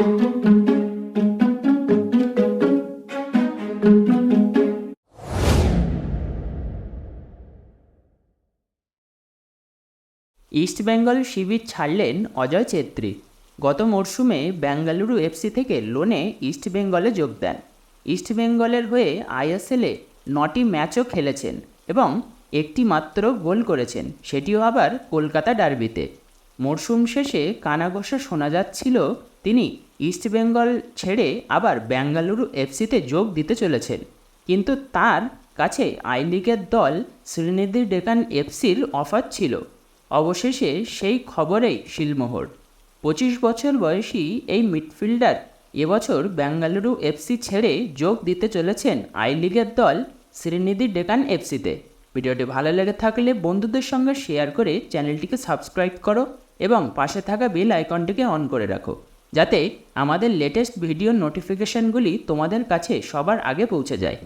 ইস্টবেঙ্গল শিবির ছাড়লেন অজয় চেত্রী গত মরশুমে বেঙ্গালুরু এফসি থেকে লোনে ইস্টবেঙ্গলে যোগ দেন। ইস্টবেঙ্গলের হয়ে আইএসএলে নটি ম্যাচও খেলেছেন এবং একটি মাত্র গোল করেছেন, সেটিও আবার কলকাতা ডার্বিতে। মরশুম শেষে কানাঘষা শোনা যাচ্ছিল তিনি ইস্টবেঙ্গল ছেড়ে আবার বেঙ্গালুরু এফসিতে যোগ দিতে চলেছেন। কিন্তু তার কাছে আই লিগের দল শ্রীনিধি ডেকান এফসির অফার ছিল। অবশেষে সেই খবরেই শিলমোহর। পঁচিশ বছর বয়সী এই মিডফিল্ডার এবছর বেঙ্গালুরু এফসি ছেড়ে যোগ দিতে চলেছেন আই লিগের দল শ্রীনিধি ডেকান এফসিতে। ভিডিওটি ভালো লেগে থাকলে বন্ধুদের সঙ্গে শেয়ার করে চ্যানেলটিকে সাবস্ক্রাইব করো এবং পাশে থাকা বেল আইকনটিকে অন করে রাখো। যাতে আমাদের লেটেস্ট ভিডিও নোটিফিকেশনগুলি তোমাদের কাছে সবার আগে পৌঁছে যায়।